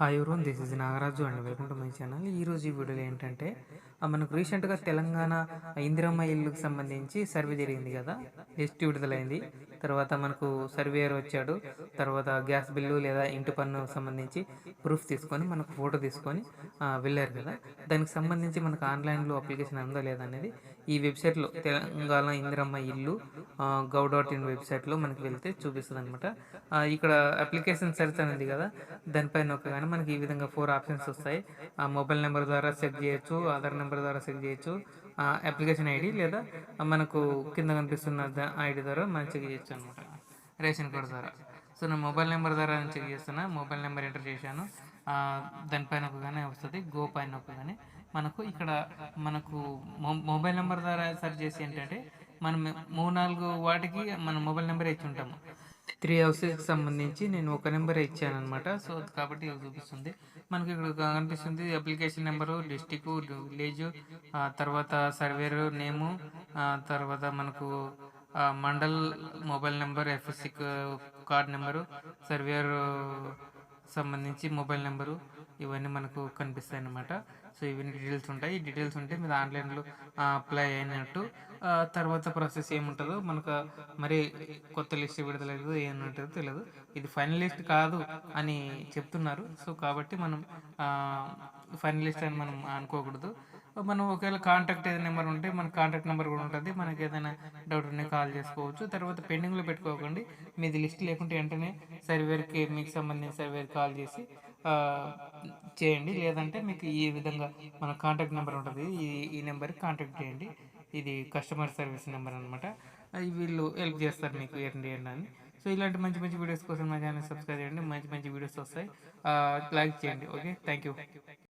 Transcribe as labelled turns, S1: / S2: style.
S1: Hi everyone this is Nagaraju and welcome to my channel ఈరోజు ఈ వీడియోలో ఏంటంటే మనకు రీసెంట్గా తెలంగాణ ఇందిరమ్మ ఇల్లుకు సంబంధించి సర్వే జరిగింది కదా. లిస్ట్ విడుదలైంది. తర్వాత మనకు సర్వేయర్ వచ్చాడు. తర్వాత గ్యాస్ బిల్లు లేదా ఇంటి పన్ను సంబంధించి ప్రూఫ్ తీసుకొని మనకు ఫోటో తీసుకొని వెళ్ళారు కదా. దానికి సంబంధించి మనకు ఆన్లైన్లో అప్లికేషన్ ఉందా లేదా అనేది ఈ వెబ్సైట్లో తెలంగాణ ఇందిరమ్మ ఇల్లు గౌ డాట్ ఇన్ వెబ్సైట్లో మనకి వెళ్తే చూపిస్తుంది అనమాట ఇక్కడ అప్లికేషన్ సరిచనేది కదా దానిపైన ఒక కానీ మనకి ఈ విధంగా ఫోర్ ఆప్షన్స్ వస్తాయి. ఆ మొబైల్ నెంబర్ ద్వారా సెట్ చేయొచ్చు ఆధార్ నెంబర్ ద్వారా సెట్ చేయొచ్చు అప్లికేషన్ ఐడి లేదా మనకు కింద కనిపిస్తున్న ఐడి ద్వారా మనం చెక్ చేయొచ్చు అనమాట రేషన్ కార్డు ద్వారా. సో నా మొబైల్ నెంబర్ ద్వారా నేను చెక్ చేస్తున్నా. మొబైల్ నెంబర్ ఎంటర్ చేశాను. దానిపైన ఒకగానే వస్తుంది. గో పైన ఒకగానే మనకు ఇక్కడ మనకు మొ- మొబైల్ నెంబర్ ద్వారా సెర్చ్ చేసి ఏంటంటే మనం మూడు నాలుగు వాటికి మన మొబైల్ నెంబర్ ఇచ్చి ఉంటాము. త్రీ హౌసెస్కి సంబంధించి నేను ఒక నెంబర్ ఇచ్చాను అనమాట సో కాబట్టి చూపిస్తుంది. మనకి ఇక్కడ కనిపిస్తుంది అప్లికేషన్ నెంబరు డిస్టిక్ విలేజ్ తర్వాత సర్వేర్ నేము తర్వాత మనకు mandal mobile number FSC card number surveyor సంబంధించి మొబైల్ నెంబరు ఇవన్నీ మనకు కనిపిస్తాయి అన్నమాట సో ఇవన్నీ డీటెయిల్స్ ఉంటాయి. ఈ డీటెయిల్స్ ఉంటే మీరు ఆన్లైన్లో అప్లై అయినట్టు తర్వాత ప్రాసెస్ ఏముంటుందో మనకు మరి కొత్త లిస్ట్ విడతలేదు ఏమంటుందో తెలియదు. ఇది ఫైనల్ లిస్ట్ కాదు అని చెప్తున్నారు. సో కాబట్టి మనం ఫైనల్ లిస్ట్ అని మనం అనుకోకూడదు. మనం ఒకవేళ కాంటాక్ట్ ఏదైనా నెంబర్ ఉంటే మన కాంటాక్ట్ నెంబర్ కూడా ఉంటుంది. మనకి ఏదైనా డౌట్ ఉంటే కాల్ చేసుకోవచ్చు. తర్వాత పెండింగ్లో పెట్టుకోకండి. మీది లిస్ట్ లేకుంటే వెంటనే సర్వేర్కి మీకు సంబంధించిన సర్వేర్ కాల్ చేసి చేయండి. లేదంటే మీకు ఈ విధంగా మన కాంటాక్ట్ నెంబర్ ఉంటుంది. ఈ ఈ నెంబర్కి కాంటాక్ట్ చేయండి. ఇది కస్టమర్ సర్వీస్ నెంబర్ అనమాట వీళ్ళు హెల్ప్ చేస్తారు మీకు ఏంటి ఏంటి అని. సో ఇలాంటి మంచి మంచి వీడియోస్ కోసం మా ఛానల్ సబ్స్క్రైబ్ చేయండి. మంచి మంచి వీడియోస్ వస్తాయి. లైక్ చేయండి. ఓకే? Thank you